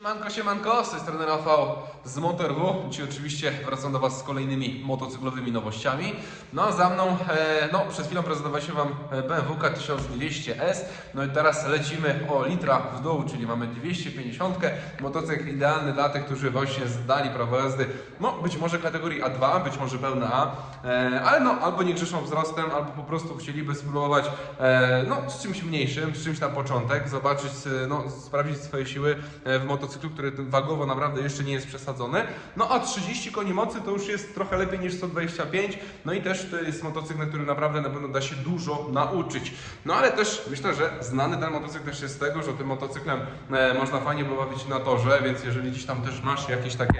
Manko siemanko, z tej strony Rafał z Motor.w. Dzisiaj oczywiście wracam do Was z kolejnymi motocyklowymi nowościami. No a za mną, e, no przed chwilą prezentowaliśmy Wam e, BMW 1200S. No i teraz lecimy o litra w dół, czyli mamy 250. Motocykl idealny dla tych, którzy właśnie zdali prawo jazdy. No być może kategorii A2, być może pełna A. E, ale no albo nie grzeszą wzrostem, albo po prostu chcieliby spróbować e, no z czymś mniejszym, z czymś na początek, zobaczyć, e, no sprawdzić swoje siły e, w motocyklu, który tym wagowo naprawdę jeszcze nie jest przesadzony. No a 30 koni mocy to już jest trochę lepiej niż 125. No i też to jest motocykl, na którym naprawdę na pewno da się dużo nauczyć. No ale też myślę, że znany ten motocykl też jest z tego, że tym motocyklem e, można fajnie pobawić na torze, więc jeżeli gdzieś tam też masz jakieś takie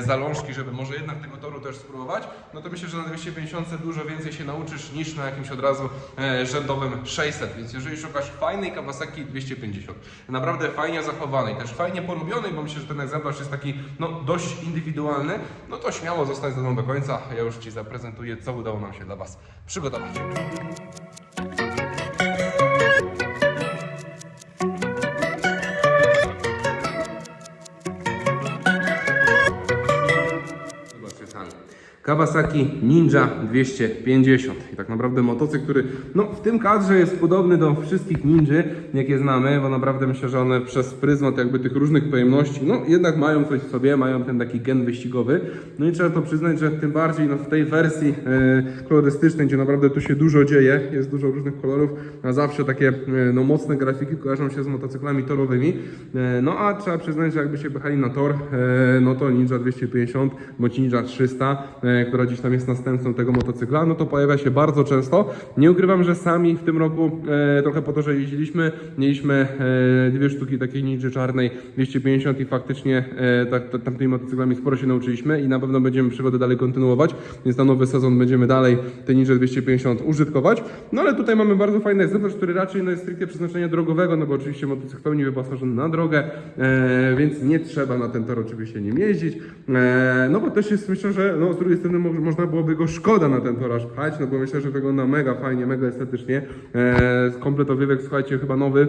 zalążki, żeby może jednak tego toru też spróbować, no to myślę, że na 250 dużo więcej się nauczysz niż na jakimś od razu e, rzędowym 600. Więc jeżeli szukasz fajnej Kawasaki 250, naprawdę fajnie zachowanej, też fajnie porobionej, bo myślę, że ten egzemplarz jest taki no, dość indywidualny, no to śmiało zostań ze mną do końca. Ja już Ci zaprezentuję, co udało nam się dla Was przygotować. Kawasaki Ninja 250 i tak naprawdę motocykl, który no, w tym kadrze jest podobny do wszystkich Ninja, jakie znamy, bo naprawdę myślę, że one przez pryzmat jakby tych różnych pojemności, no jednak mają coś w sobie, mają ten taki gen wyścigowy, no i trzeba to przyznać, że tym bardziej no, w tej wersji e, kolorystycznej, gdzie naprawdę tu się dużo dzieje, jest dużo różnych kolorów, a zawsze takie e, no, mocne grafiki kojarzą się z motocyklami torowymi, e, no a trzeba przyznać, że jakby się pchali na tor, no to Ninja 250 bądź Ninja 300, która gdzieś tam jest następcą tego motocykla, no to pojawia się bardzo często. Nie ukrywam, że sami w tym roku e, trochę po torze jeździliśmy, mieliśmy e, dwie sztuki takiej Ninja czarnej 250 i faktycznie e, tak, tak, tamtymi motocyklami sporo się nauczyliśmy i na pewno będziemy przygodę dalej kontynuować, więc na nowy sezon będziemy dalej te Ninja 250 użytkować. No ale tutaj mamy bardzo fajny egzemplarz, który raczej no, jest stricte przeznaczenia drogowego, no bo oczywiście motocykl pełni wyposażony na drogę, e, więc nie trzeba na ten tor oczywiście nim jeździć. E, no bo też jest myślę, że no, z drugiej strony mo- można byłoby go szkoda na ten tor aż pchać, no bo myślę, że wygląda mega fajnie, mega estetycznie. E, komplet owiewek, słuchajcie, chyba nowy.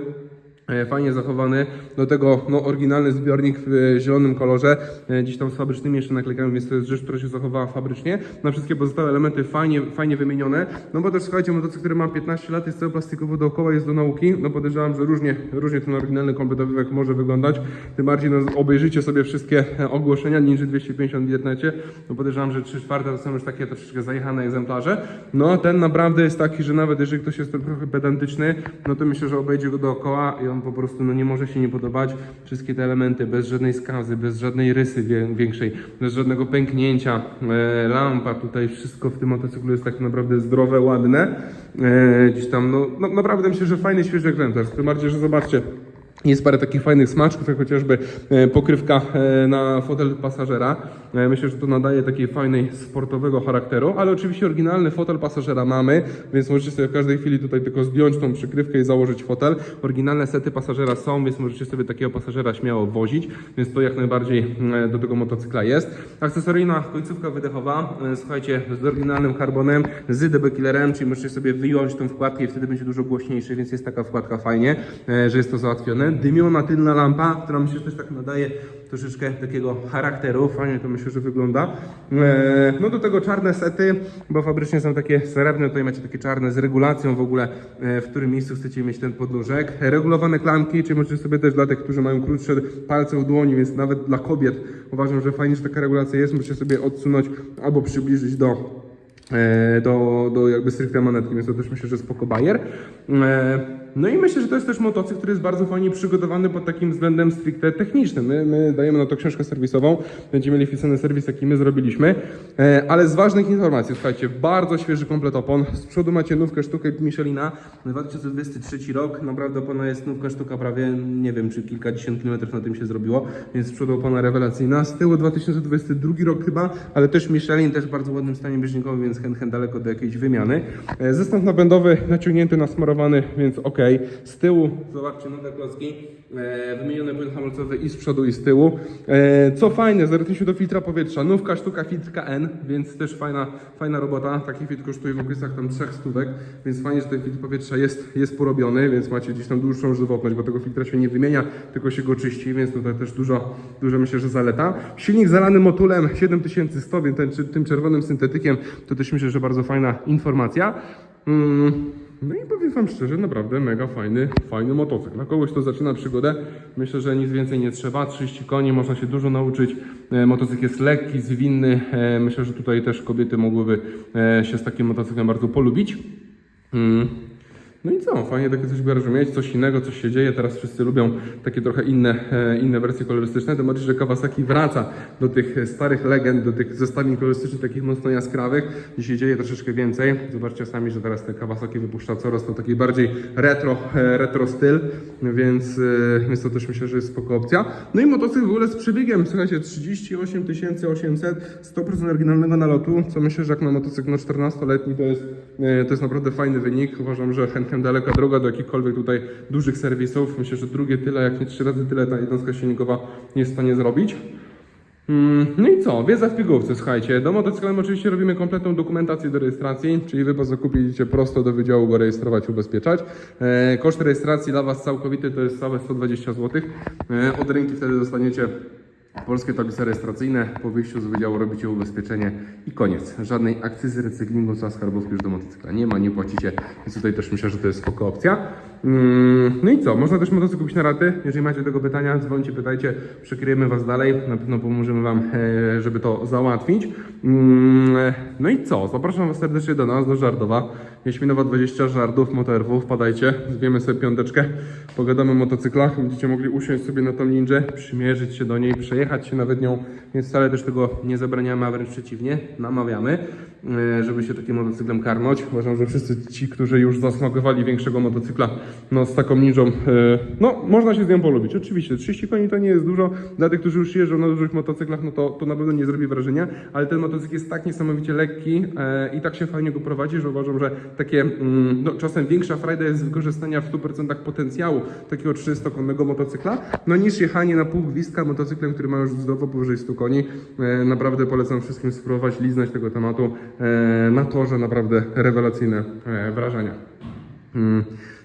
E, Fajnie zachowany, do tego no, oryginalny zbiornik w e, zielonym kolorze, e, gdzieś tam z fabrycznymi jeszcze naklejkami, więc to jest rzecz, która się zachowała fabrycznie. Na wszystkie pozostałe elementy fajnie, fajnie wymienione. No bo też słuchajcie, motocykl, który ma 15 lat, jest cały plastikowo dookoła, jest do nauki. No podejrzewam, że różnie, różnie ten oryginalny komplet owiewek może wyglądać. Tym bardziej no, obejrzyjcie sobie wszystkie ogłoszenia Ninja 250 w internecie. No podejrzewam, że 3 czwarte to są już takie troszeczkę zajechane egzemplarze. No ten naprawdę jest taki, że nawet jeżeli ktoś jest trochę pedantyczny, no to myślę, że obejdzie go dookoła i po prostu no, nie może się nie podobać. Wszystkie te elementy bez żadnej skazy, bez żadnej rysy większej, bez żadnego pęknięcia. E, lampa tutaj, wszystko w tym motocyklu jest tak naprawdę zdrowe, ładne. E, gdzieś tam, no, no naprawdę myślę, że fajny, świeży egzemplarz. Tym bardziej, że zobaczcie, jest parę takich fajnych smaczków, jak chociażby e, pokrywka e, na fotel pasażera. E, Myślę, że to nadaje takiej fajnej sportowego charakteru, ale oczywiście oryginalny fotel pasażera mamy, więc możecie sobie w każdej chwili tutaj tylko zdjąć tą przykrywkę i założyć fotel. Oryginalne sety pasażera są, więc możecie sobie takiego pasażera śmiało wozić, więc to jak najbardziej do tego motocykla jest. Akcesoryjna końcówka wydechowa, słuchajcie, z oryginalnym karbonem, z DB Killerem, czyli możecie sobie wyjąć tą wkładkę i wtedy będzie dużo głośniejszy, więc jest taka wkładka fajnie, że jest to załatwione. Dymiona tylna lampa, która myślę, że też tak nadaje troszeczkę takiego charakteru, fajnie to myślę, że wygląda. E, No do tego czarne sety, bo fabrycznie są takie srebrne, tutaj macie takie czarne z regulacją w ogóle, e, w którym miejscu chcecie mieć ten podnóżek. Regulowane klamki, czyli możecie sobie też dla tych, którzy mają krótsze palce u dłoni, więc nawet dla kobiet uważam, że fajnie, że taka regulacja jest, możecie sobie odsunąć albo przybliżyć do e, do, do jakby stricte manetki, więc to też myślę, że spoko bajer. No i myślę, że to jest też motocykl, który jest bardzo fajnie przygotowany pod takim względem stricte technicznym. My, my dajemy na to książkę serwisową, będziemy mieli wpisany serwis, jaki my zrobiliśmy. E, Ale z ważnych informacji, słuchajcie, bardzo świeży komplet opon. Z przodu macie nówkę sztukę Michelina, 2023 rok, naprawdę opona jest nówka sztuka prawie, nie wiem, czy kilkadziesiąt kilometrów na tym się zrobiło, więc z przodu opona rewelacyjna. Z tyłu 2022 rok chyba, ale też Michelin, też w bardzo ładnym stanie bieżnikowym, więc chęt, chęt daleko do jakiejś wymiany. E, Zestaw napędowy naciągnięty, nasmarowany, więc ok. Z tyłu, zobaczcie, nowe klocki, e, wymieniony płyn hamulcowy i z przodu i z tyłu. E, co fajne, się do filtra powietrza, nówka sztuka filtra N, więc też fajna, fajna robota. Taki filtr kosztuje w okolicach tam trzech stówek, więc fajnie, że ten filtr powietrza jest, jest porobiony, więc macie gdzieś tam dłuższą żywotność, bo tego filtra się nie wymienia, tylko się go czyści, więc tutaj też dużo, dużo myślę, że zaleta. Silnik zalany motulem 7100, więc ten, tym czerwonym syntetykiem, to też myślę, że bardzo fajna informacja. Mm, No i powiem Wam szczerze, naprawdę mega fajny, fajny motocykl. Dla kogoś, kto zaczyna przygodę, myślę, że nic więcej nie trzeba. 30 koni, można się dużo nauczyć. E, Motocykl jest lekki, zwinny. E, Myślę, że tutaj też kobiety mogłyby e, się z takim motocyklem bardzo polubić. Mm. No i co, fajnie takie coś w garażu mieć, coś innego, coś się dzieje. Teraz wszyscy lubią takie trochę inne, e, inne wersje kolorystyczne. Tym bardziej, że Kawasaki wraca do tych starych legend, do tych zestawień kolorystycznych takich mocno jaskrawych. Dzisiaj dzieje troszeczkę więcej. Zobaczcie sami, że teraz te Kawasaki wypuszcza coraz to taki bardziej retro, e, retro styl, więc, e, więc to też myślę, że jest spoko opcja. No i motocykl w ogóle z przebiegiem, słuchajcie, 38 800, 100% oryginalnego nalotu, co myślę, że jak na motocykl no 14-letni to jest, to jest naprawdę fajny wynik. Uważam, że chętnie daleka droga do jakichkolwiek tutaj dużych serwisów. Myślę, że drugie tyle, jak nie trzy razy tyle ta jednostka silnikowa nie jest w stanie zrobić. Mm, No i co? Wiedza w pigułce, słuchajcie. Do motocyklem oczywiście robimy kompletną dokumentację do rejestracji, czyli wy po zakupię idziecie prosto do wydziału go rejestrować, ubezpieczać. E, koszt rejestracji dla was całkowity to jest całe 120 zł. E, od rynki wtedy dostaniecie polskie tablice rejestracyjne. Po wyjściu z wydziału robicie ubezpieczenie i koniec. Żadnej akcyzy recyklingu za skarbówki już do motocykla nie ma, nie płacicie, więc tutaj też myślę, że to jest spoko opcja. Mm, No i co? Można też motocykl kupić na raty. Jeżeli macie tego pytania, dzwońcie, pytajcie, przekryjemy Was dalej. Na pewno pomożemy Wam, e, żeby to załatwić. Mm, No i co? Zapraszam Was serdecznie do nas, do Żardowa. Jaśminowa 20 Żardów, Motorwu. Wpadajcie, zwiemy sobie piąteczkę, pogadamy o motocyklach. Będziecie mogli usiąść sobie na tą ninję, przymierzyć się do niej, przejechać się nawet nią, więc wcale też tego nie zabraniamy, a wręcz przeciwnie, namawiamy, e, żeby się takim motocyklem karnąć. Uważam, że wszyscy ci, którzy już zasmakowali większego motocykla, no z taką ninją, e, no można się z nią polubić. Oczywiście, 30 koni to nie jest dużo, dla tych, którzy już jeżdżą na dużych motocyklach, no to, to na pewno nie zrobi wrażenia, ale ten motocykl jest tak niesamowicie lekki e, i tak się fajnie go prowadzi, że uważam, że takie, mm, no czasem większa frajda jest z wykorzystania w 100% potencjału takiego 300-konnego motocykla, no niż jechanie na pół gwizdka motocyklem, który ma już zdrowo powyżej 100 koni. E, naprawdę polecam wszystkim spróbować, liznać tego tematu. E, na torze naprawdę rewelacyjne e, wrażenia. Mm.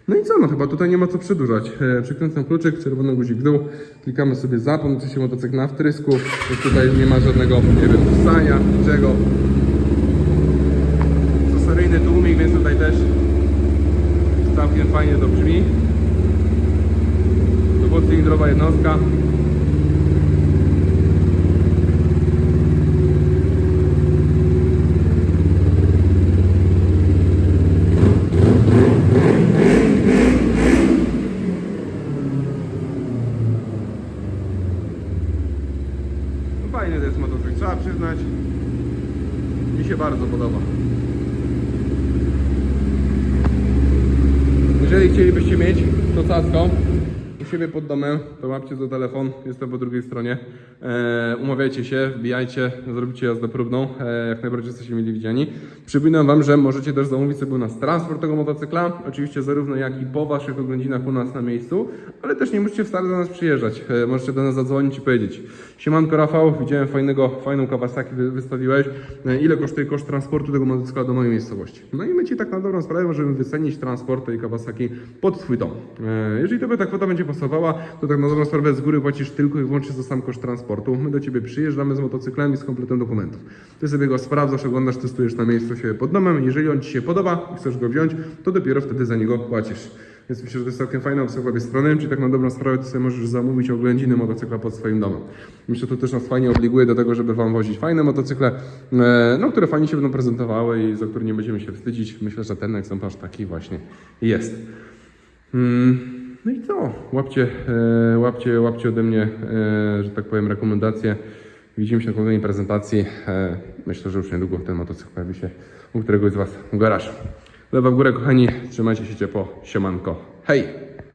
No i co, no chyba tutaj nie ma co przedłużać. Przykręcam kluczyk, czerwony guzik w dół, klikamy sobie zapon, oczywiście motocykl na wtrysku, tutaj nie ma żadnego, nie wiem, niczego. To seryjny tłumik, więc tutaj też całkiem fajnie to brzmi. Dwucylindrowa jednostka. No Fajny to jest motocykl, trzeba przyznać. Mi się bardzo podoba. Chcielibyście mieć to cacko u siebie pod domem, to łapcie za telefon, jestem po drugiej stronie. E, umawiajcie się, wbijajcie, zrobicie jazdę próbną, e, jak najbardziej jesteście mili widziani. Przypominam Wam, że możecie też zamówić sobie u nas transport tego motocykla, oczywiście zarówno jak i po Waszych oględzinach u nas na miejscu, ale też nie musicie wcale do nas przyjeżdżać. E, możecie do nas zadzwonić i powiedzieć Siemanko Rafał, widziałem fajnego, fajną Kawasaki wy- wystawiłeś, ile kosztuje koszt transportu tego motocykla do mojej miejscowości? No i my Ci tak na dobrą sprawę możemy wycenić transport tej Kawasaki pod Twój dom. Jeżeli Tobie ta kwota będzie pasowała, to tak na dobrą sprawę z góry płacisz tylko i wyłącznie za sam koszt transportu. My do Ciebie przyjeżdżamy z motocyklem i z kompletem dokumentów. Ty sobie go sprawdzasz, oglądasz, testujesz na miejscu siebie pod domem. Jeżeli on Ci się podoba i chcesz go wziąć, to dopiero wtedy za niego płacisz. Więc myślę, że to jest całkiem fajna opcja w obie strony, czyli tak na dobrą sprawę ty sobie możesz zamówić oględziny motocykla pod swoim domem. Myślę, że to też nas fajnie obliguje do tego, żeby Wam wozić fajne motocykle, e, no, które fajnie się będą prezentowały i za które nie będziemy się wstydzić. Myślę, że ten egzemplarz taki właśnie jest. Mm, No i co? Łapcie, e, łapcie, łapcie ode mnie, e, że tak powiem, rekomendacje. Widzimy się na kolejnej prezentacji. E, Myślę, że już niedługo ten motocykl pojawi się u któregoś z Was w garażu. Lewa w górę, kochani. Trzymajcie się ciepło. Siemanko. Hej!